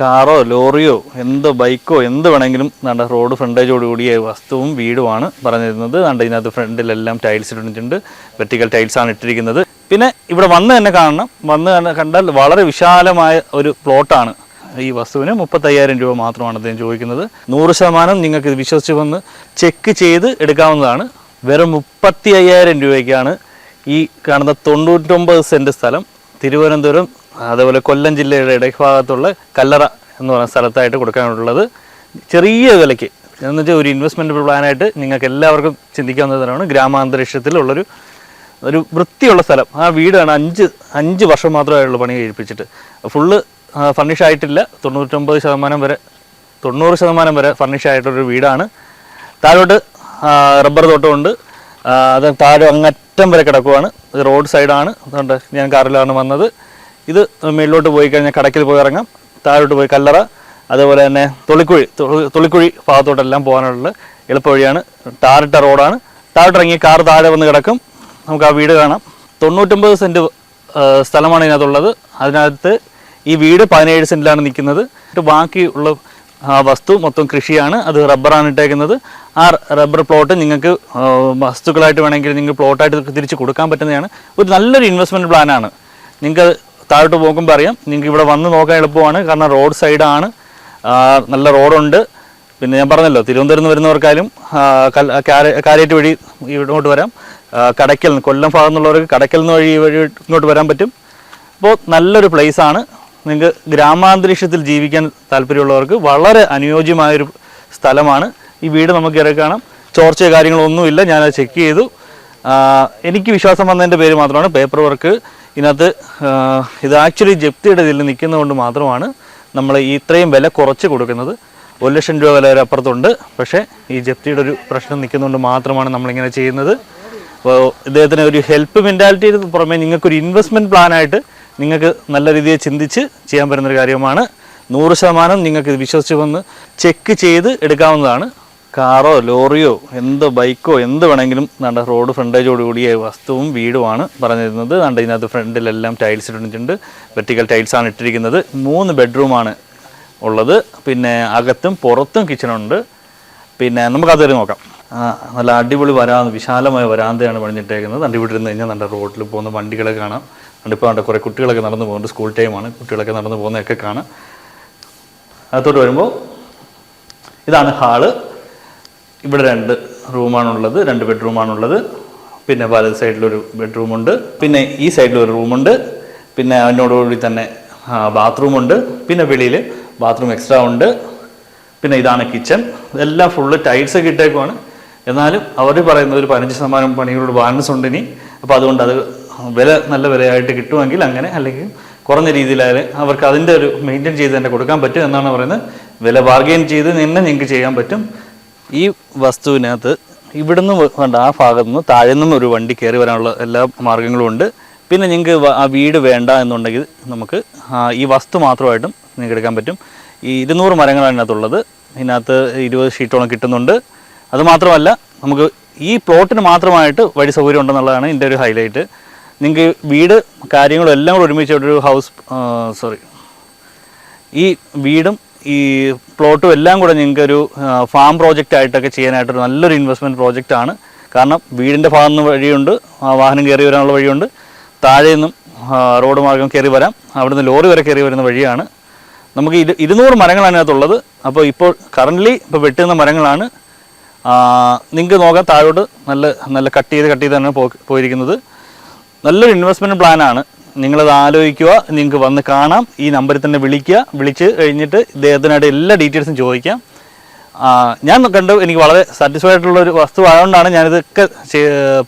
കാറോ ലോറിയോ എന്ത് ബൈക്കോ എന്ത് വേണമെങ്കിലും നമ്മുടെ റോഡ് ഫ്രണ്ടേജോട് കൂടിയ വസ്തുവും വീടുമാണ് പറഞ്ഞിരുന്നത്. നമ്മുടെ ഇതിനകത്ത് ഫ്രണ്ടിലെല്ലാം ടൈൽസ് ഇട്ടിട്ടുണ്ട്. വെർട്ടിക്കൽ ടൈൽസാണ് ഇട്ടിരിക്കുന്നത്. പിന്നെ ഇവിടെ വന്ന് തന്നെ കാണണം. വന്ന് കണ്ടാൽ വളരെ വിശാലമായ ഒരു പ്ലോട്ടാണ് ഈ വസ്തുവിന്. മുപ്പത്തയ്യായിരം രൂപ മാത്രമാണ് അദ്ദേഹം ചോദിക്കുന്നത്. നൂറ് ശതമാനം നിങ്ങൾക്ക് ഇത് വിശ്വസിച്ച് വന്ന് ചെക്ക് ചെയ്ത് എടുക്കാവുന്നതാണ്. വെറും മുപ്പത്തി അയ്യായിരം രൂപയ്ക്കാണ് ഈ കാണുന്ന തൊണ്ണൂറ്റൊമ്പത് സെന്റ് സ്ഥലം. തിരുവനന്തപുരം അതേപോലെ കൊല്ലം ജില്ലയുടെ ഇടഭാഗത്തുള്ള കല്ലറ എന്ന് പറയുന്ന സ്ഥലത്തായിട്ട് കൊടുക്കാനുള്ളത് ചെറിയ വിലയ്ക്ക്. എന്ന് വെച്ചാൽ ഒരു ഇൻവെസ്റ്റ്മെന്റ് പ്ലാനായിട്ട് നിങ്ങൾക്ക് എല്ലാവർക്കും ചിന്തിക്കാവുന്നതാണ് ഗ്രാമാന്തരീക്ഷത്തിലുള്ളൊരു ഒരു വൃത്തിയുള്ള സ്ഥലം. ആ വീടാണ് അഞ്ച് അഞ്ച് വർഷം മാത്രമായുള്ള പണി കഴിപ്പിച്ചിട്ട്. ഫുള്ള് ഫർണിഷ് ആയിട്ടില്ല. തൊണ്ണൂറ്റൊമ്പത് ശതമാനം വരെ തൊണ്ണൂറ് ശതമാനം വരെ ഫർണിഷ് ആയിട്ടൊരു വീടാണ്. താഴോട്ട് റബ്ബർ തോട്ടമുണ്ട് അത് താഴെ അങ്ങറ്റം വരെ കിടക്കുവാണ്. റോഡ് സൈഡാണ് അതുകൊണ്ട് ഞാൻ കാറിലാണ് വന്നത്. ഇത് മേളിലോട്ട് പോയി കഴിഞ്ഞാൽ കടക്കിൽ പോയി ഇറങ്ങാം. താഴോട്ട് പോയി കല്ലറ. അതേപോലെ തന്നെ തൊളിക്കുഴി തൊളിക്കുഴി ഭാഗത്തോട്ടെല്ലാം പോകാനുള്ള എളുപ്പ വഴിയാണ് ടാറിട്ട റോഡാണ്. താഴോട്ട് ഇറങ്ങി കാർ താഴെ വന്ന് കിടക്കും. നമുക്ക് ആ വീട് കാണാം. തൊണ്ണൂറ്റൊമ്പത് സെന്റ് സ്ഥലമാണ് ഇതിനകത്തുള്ളത്. അതിനകത്ത് ഈ വീട് പതിനേഴ് സെന്റിലാണ് നിൽക്കുന്നത്. ബാക്കി ആ വസ്തു മൊത്തം കൃഷിയാണ്. അത് റബ്ബറാണ് ഇട്ടേക്കുന്നത്. ആ റബ്ബർ പ്ലോട്ട് നിങ്ങൾക്ക് വസ്തുക്കളായിട്ട് വേണമെങ്കിൽ നിങ്ങൾക്ക് പ്ലോട്ടായിട്ട് തിരിച്ച് കൊടുക്കാൻ പറ്റുന്നതാണ്. ഒരു നല്ലൊരു ഇൻവെസ്റ്റ്മെന്റ് പ്ലാനാണ് നിങ്ങൾക്ക് താഴോട്ട് പോകുമ്പോൾ അറിയാം നിങ്ങൾക്ക് ഇവിടെ വന്ന് നോക്കാൻ എളുപ്പമാണ്. കാരണം റോഡ് സൈഡാണ് നല്ല റോഡുണ്ട്. പിന്നെ ഞാൻ പറഞ്ഞല്ലോ തിരുവനന്തപുരം നിന്ന് വരുന്നവർക്കായാലും കാരേറ്റ് വഴി ഇങ്ങോട്ട് വരാം. കടയ്ക്കൽ കൊല്ലം ഭാഗം നിന്നുള്ളവർക്ക് കടയ്ക്കൽ നിന്ന് വഴി വഴി ഇങ്ങോട്ട് വരാൻ പറ്റും. അപ്പോൾ നല്ലൊരു പ്ലേസാണ് നിങ്ങൾക്ക് ഗ്രാമാന്തരീക്ഷത്തിൽ ജീവിക്കാൻ താല്പര്യമുള്ളവർക്ക് വളരെ അനുയോജ്യമായൊരു സ്ഥലമാണ്. ഈ വീട് നമുക്ക് ഇറക്കി കാണാം. ചോർച്ചയോ കാര്യങ്ങളൊന്നുമില്ല ഞാനത് ചെക്ക് ചെയ്തു. എനിക്ക് വിശ്വാസം വന്നതിന്റെ പേര് മാത്രമാണ്. പേപ്പർ വർക്ക് ഇതിനകത്ത് ഇത് ആക്ച്വലി ജപ്തിയുടെ ഇതിൽ നിൽക്കുന്നതുകൊണ്ട് മാത്രമാണ് നമ്മൾ ഇത്രയും വില കുറച്ച് കൊടുക്കുന്നത്. ഒരു ലക്ഷം രൂപ വില വരെ അപ്പുറത്തുണ്ട്. പക്ഷേ ഈ ജപ്തിയുടെ ഒരു പ്രശ്നം നിൽക്കുന്നതുകൊണ്ട് മാത്രമാണ് നമ്മളിങ്ങനെ ചെയ്യുന്നത്. അപ്പോൾ ഇദ്ദേഹത്തിന് ഒരു ഹെൽപ്പ് മെന്റാലിറ്റിക്ക് പുറമെ നിങ്ങൾക്കൊരു ഇൻവെസ്റ്റ്മെന്റ് പ്ലാനായിട്ട് നിങ്ങൾക്ക് നല്ല രീതിയിൽ ചിന്തിച്ച് ചെയ്യാൻ പറ്റുന്നൊരു കാര്യമാണ് നൂറ് ശതമാനം നിങ്ങൾക്ക് ഇത് വിശ്വസിച്ച് വന്ന് ചെക്ക് ചെയ്ത് എടുക്കാവുന്നതാണ്. കാറോ ലോറിയോ എന്ത് ബൈക്കോ എന്ത് വേണമെങ്കിലും നമ്മുടെ റോഡ് ഫ്രണ്ടേജോട് കൂടിയ വസ്തുവും വീടുമാണ് പറഞ്ഞിരുന്നത്. നമ്മുടെ ഇതിനകത്ത് ഫ്രണ്ടിലെല്ലാം ടൈൽസ് ഇട്ടിട്ടുണ്ട്. വെർട്ടിക്കൽ ടൈൽസാണ് ഇട്ടിരിക്കുന്നത്. മൂന്ന് ബെഡ്റൂമാണ് ഉള്ളത്. പിന്നെ അകത്തും പുറത്തും കിച്ചണുണ്ട് പിന്നെ നമുക്കത് വരെ നോക്കാം നല്ല അടിപൊളി വരാന്ത വിശാലമായ വരാന്തയാണ് പണിഞ്ഞിട്ടേക്കുന്നത്. അണ്ടി ഇവിടെ ഇരുന്ന് കഴിഞ്ഞാൽ നല്ല റോഡിൽ പോകുന്ന വണ്ടികളെ കാണാം. കണ്ടിപ്പോൾ കണ്ട കുറേ കുട്ടികളൊക്കെ നടന്നു പോകുന്നുണ്ട്. സ്കൂൾ ടൈമാണ് കുട്ടികളൊക്കെ നടന്നു പോകുന്നതൊക്കെ കാണാം. അകത്തോട്ട് വരുമ്പോൾ ഇതാണ് ഹാൾ. ഇവിടെ രണ്ട് റൂമാണുള്ളത് രണ്ട് ബെഡ്റൂമാണുള്ളത്. പിന്നെ വലത് സൈഡിലൊരു ബെഡ്റൂമുണ്ട് പിന്നെ ഈ സൈഡിൽ ഒരു റൂമുണ്ട് പിന്നെ അതിനോടുകൂടി തന്നെ ബാത്റൂമുണ്ട് പിന്നെ വെളിയിൽ ബാത്റൂം എക്സ്ട്രാ ഉണ്ട് പിന്നെ ഇതാണ് കിച്ചൺ. ഇതെല്ലാം ഫുള്ള് ടൈൽസ് ഒക്കെ ഇട്ടേക്കുവാണ്. എന്നാലും അവർ പറയുന്ന ഒരു പതിനഞ്ച് ശതമാനം പണികളോട് ബാലൻസ് ഉണ്ട് ഇനി. അപ്പോൾ അതുകൊണ്ട് അത് വില നല്ല വിലയായിട്ട് കിട്ടുമെങ്കിൽ അങ്ങനെ അല്ലെങ്കിൽ കുറഞ്ഞ രീതിയിലായാലും അവർക്ക് അതിന്റെ ഒരു മെയിന്റെയിൻ ചെയ്ത് തന്നെ കൊടുക്കാൻ പറ്റും എന്നാണ് പറയുന്നത്. വില ബാർഗെയിൻ ചെയ്ത് നിന്നെ നിങ്ങൾക്ക് ചെയ്യാൻ പറ്റും. ഈ വസ്തുവിനകത്ത് ഇവിടുന്ന് വേണ്ട ആ ഭാഗത്തു നിന്ന് താഴെ നിന്നും ഒരു വണ്ടി കയറി വരാനുള്ള എല്ലാ മാർഗങ്ങളും ഉണ്ട്. പിന്നെ നിങ്ങൾക്ക് ആ വീട് വേണ്ട എന്നുണ്ടെങ്കിൽ നമുക്ക് ഈ വസ്തു മാത്രമായിട്ടും നിങ്ങൾക്ക് എടുക്കാൻ പറ്റും. ഈ ഇരുന്നൂറ് മരങ്ങളാണ് ഇതിനകത്തുള്ളത്. ഇതിനകത്ത് ഇരുപത് ഷീറ്റോളം കിട്ടുന്നുണ്ട്. അതുമാത്രമല്ല നമുക്ക് ഈ പ്ലോട്ടിന് മാത്രമായിട്ട് വഴി സൗകര്യം ഉണ്ടെന്നുള്ളതാണ് ഇതിന്റെ ഒരു ഹൈലൈറ്റ്. നിങ്ങൾക്ക് വീട് കാര്യങ്ങളും എല്ലാം കൂടെ ഒരുമിച്ചൊരു ഹൗസ് സോറി ഈ വീടും ഈ പ്ലോട്ടും എല്ലാം കൂടെ നിങ്ങൾക്ക് ഒരു ഫാം പ്രോജക്റ്റ് ആയിട്ടൊക്കെ ചെയ്യാനായിട്ടൊരു നല്ലൊരു ഇൻവെസ്റ്റ്മെന്റ് പ്രോജക്റ്റ് ആണ്. കാരണം വീടിന്റെ ഭാഗത്തു നിന്ന് വഴിയുണ്ട് വാഹനം കയറി വരാനുള്ള വഴിയുണ്ട്. താഴെ നിന്നും റോഡ് മാർഗം കയറി വരാം. അവിടെ നിന്ന് ലോറി വരെ കയറി വരുന്ന വഴിയാണ്. നമുക്ക് ഇരു ഇരുന്നൂറ് മരങ്ങളാണ് അതിനകത്തുള്ളത്. അപ്പോൾ ഇപ്പോൾ കറന്റ്ലി ഇപ്പോൾ വെട്ടുന്ന മരങ്ങളാണ്. നിങ്ങൾക്ക് നോക്കാം താഴോട്ട് നല്ല നല്ല കട്ട് ചെയ്ത് കട്ട് ചെയ്താണ് പോയിരിക്കുന്നത്. നല്ലൊരു ഇൻവെസ്റ്റ്മെന്റ് പ്ലാനാണ് നിങ്ങളത് ആലോചിക്കുക നിങ്ങൾക്ക് വന്ന് കാണാം. ഈ നമ്പറിൽ തന്നെ വിളിക്കുക വിളിച്ച് കഴിഞ്ഞിട്ട് ഇദ്ദേഹത്തിനായിട്ട് എല്ലാ ഡീറ്റെയിൽസും ചോദിക്കാം. ഞാൻ കണ്ടു എനിക്ക് വളരെ സാറ്റിസ്ഫൈഡ് ആയിട്ടുള്ള ഒരു വസ്തു ആയതുകൊണ്ടാണ് ഞാനിതൊക്കെ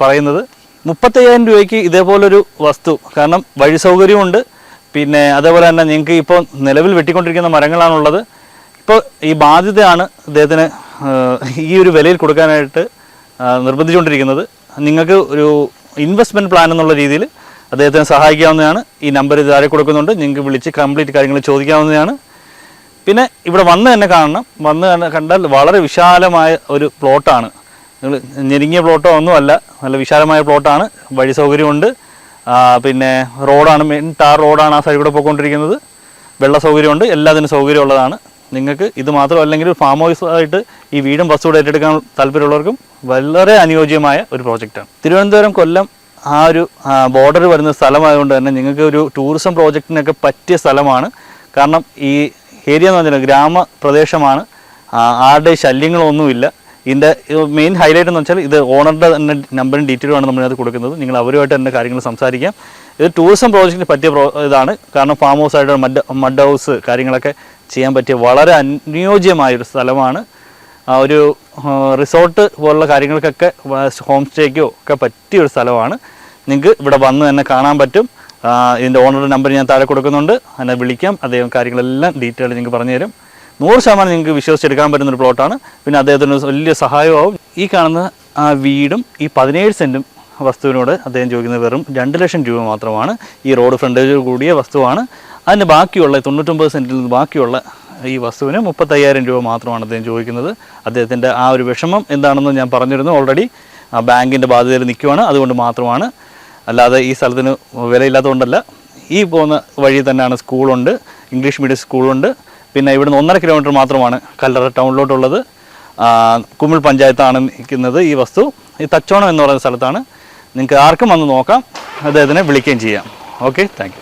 പറയുന്നത്. മുപ്പത്തയ്യായിരം രൂപയ്ക്ക് ഇതേപോലൊരു വസ്തു കാരണം വഴി സൗകര്യമുണ്ട്. പിന്നെ അതേപോലെ തന്നെ നിങ്ങൾക്ക് ഇപ്പോൾ നിലവിൽ വെട്ടിക്കൊണ്ടിരിക്കുന്ന മരങ്ങളാണുള്ളത്. ഇപ്പോൾ ഈ ബാധ്യതയാണ് ഇദ്ദേഹത്തിന് ഈ ഒരു വിലയിൽ കൊടുക്കാനായിട്ട് നിർബന്ധിച്ചുകൊണ്ടിരിക്കുന്നത്. നിങ്ങൾക്ക് ഒരു ഇൻവെസ്റ്റ്മെന്റ് പ്ലാൻ എന്നുള്ള രീതിയിൽ അദ്ദേഹത്തിനെ സഹായിക്കാവുന്നതാണ്. ഈ നമ്പർ താഴെ കൊടുക്കുന്നുണ്ട്. നിങ്ങൾക്ക് വിളിച്ച് കംപ്ലീറ്റ് കാര്യങ്ങൾ ചോദിക്കാവുന്നതാണ്. പിന്നെ ഇവിടെ വന്ന് തന്നെ കാണണം. വന്ന് കണ്ടാൽ വളരെ വിശാലമായ ഒരു പ്ലോട്ടാണ് നിങ്ങൾ ഞെരുങ്ങിയ പ്ലോട്ടോ ഒന്നുമല്ല നല്ല വിശാലമായ പ്ലോട്ടാണ് വഴി സൗകര്യമുണ്ട്. പിന്നെ റോഡാണ് മെയിൻ ടാർ റോഡാണ് ആ സൈഡിൽ കൂടെ പോയിക്കൊണ്ടിരിക്കുന്നത്. വെള്ള സൗകര്യമുണ്ട്. എല്ലാത്തിനും സൗകര്യമുള്ളതാണ്. നിങ്ങൾക്ക് ഇത് മാത്രമല്ലെങ്കിൽ ഫാം ഹൗസ് ആയിട്ട് ഈ വീടും ബസ്സൂടെ ഏറ്റെടുക്കാൻ താല്പര്യമുള്ളവർക്കും വളരെ അനുയോജ്യമായ ഒരു പ്രോജക്റ്റാണ് തിരുവനന്തപുരം കൊല്ലം ആ ഒരു ബോർഡർ വരുന്ന സ്ഥലമായതുകൊണ്ട് തന്നെ നിങ്ങൾക്ക് ഒരു ടൂറിസം പ്രോജക്റ്റിനൊക്കെ പറ്റിയ സ്ഥലമാണ്. കാരണം ഈ ഏരിയ എന്ന് പറഞ്ഞാൽ ഗ്രാമപ്രദേശമാണ്. ആരുടെ ശല്യങ്ങളൊന്നുമില്ല. ഇതിന്റെ മെയിൻ ഹൈലൈറ്റ് എന്ന് വെച്ചാൽ ഇത് ഓണറുടെ തന്നെ നമ്പറും ഡീറ്റെയിലുമാണ് നമ്മളിത് കൊടുക്കുന്നത്. നിങ്ങൾ അവരുമായിട്ട് തന്നെ കാര്യങ്ങൾ സംസാരിക്കാം. ഇത് ടൂറിസം പ്രോജക്റ്റിന് പറ്റിയ പ്രോ ഇതാണ്. കാരണം ഫാം ഹൗസ് ആയിട്ട് മഡ് മഡ് ഹൗസ് കാര്യങ്ങളൊക്കെ ചെയ്യാൻ പറ്റിയ വളരെ അനുയോജ്യമായൊരു സ്ഥലമാണ്. ഒരു റിസോർട്ട് പോലുള്ള കാര്യങ്ങൾക്കൊക്കെ ഹോം സ്റ്റേക്കോ ഒക്കെ പറ്റിയ ഒരു സ്ഥലമാണ്. നിങ്ങൾക്ക് ഇവിടെ വന്ന് തന്നെ കാണാൻ പറ്റും. ഇതിന്റെ ഓണറുടെ നമ്പർ ഞാൻ താഴെ കൊടുക്കുന്നുണ്ട്. അതിനെ വിളിക്കാം. അദ്ദേഹം കാര്യങ്ങളെല്ലാം ഡീറ്റെയിൽ നിങ്ങൾക്ക് പറഞ്ഞു തരും നൂറ് ശതമാനം നിങ്ങൾക്ക് വിശ്വസിച്ചെടുക്കാൻ പറ്റുന്ന ഒരു പ്ലോട്ടാണ് പിന്നെ അദ്ദേഹത്തിന് വലിയ സഹായമാവും. ഈ കാണുന്ന ആ വീടും ഈ പതിനേഴ് സെന്റും വസ്തുവിനോട് അദ്ദേഹം ചോദിക്കുന്നത് വെറും രണ്ട് ലക്ഷം രൂപ മാത്രമാണ്. ഈ റോഡ് ഫ്രണ്ടേജ് കൂടിയ വസ്തുവാണ്. അതിന്റെ ബാക്കിയുള്ള തൊണ്ണൂറ്റൊമ്പത് സെന്റിൽ നിന്ന് ബാക്കിയുള്ള ഈ വസ്തുവിന് മുപ്പത്തയ്യായിരം രൂപ മാത്രമാണ് അദ്ദേഹം ചോദിക്കുന്നത്. അദ്ദേഹത്തിന്റെ ആ ഒരു വിഷമം എന്താണെന്ന് ഞാൻ പറഞ്ഞിരുന്നു ഓൾറെഡി ബാങ്കിന്റെ ബാധ്യതയിൽ നിൽക്കുവാണ് അതുകൊണ്ട് മാത്രമാണ്. അല്ലാതെ ഈ സ്ഥലത്തിന് വിലയില്ലാത്തതുകൊണ്ടല്ല. ഈ പോകുന്ന വഴി തന്നെയാണ് സ്കൂളുണ്ട് ഇംഗ്ലീഷ് മീഡിയം സ്കൂളുണ്ട്. പിന്നെ ഇവിടുന്ന് ഒന്നര കിലോമീറ്റർ മാത്രമാണ് കല്ലറ ടൗണിലോട്ടുള്ളത്. കുമിൾ പഞ്ചായത്താണ് നിൽക്കുന്നത് ഈ വസ്തു. ഈ തച്ചോണം എന്ന് പറയുന്ന സ്ഥലത്താണ്. നിങ്ങൾക്ക് ആർക്കും വന്ന് നോക്കാം അദ്ദേഹത്തിനെ വിളിക്കുകയും ചെയ്യാം. Okay thank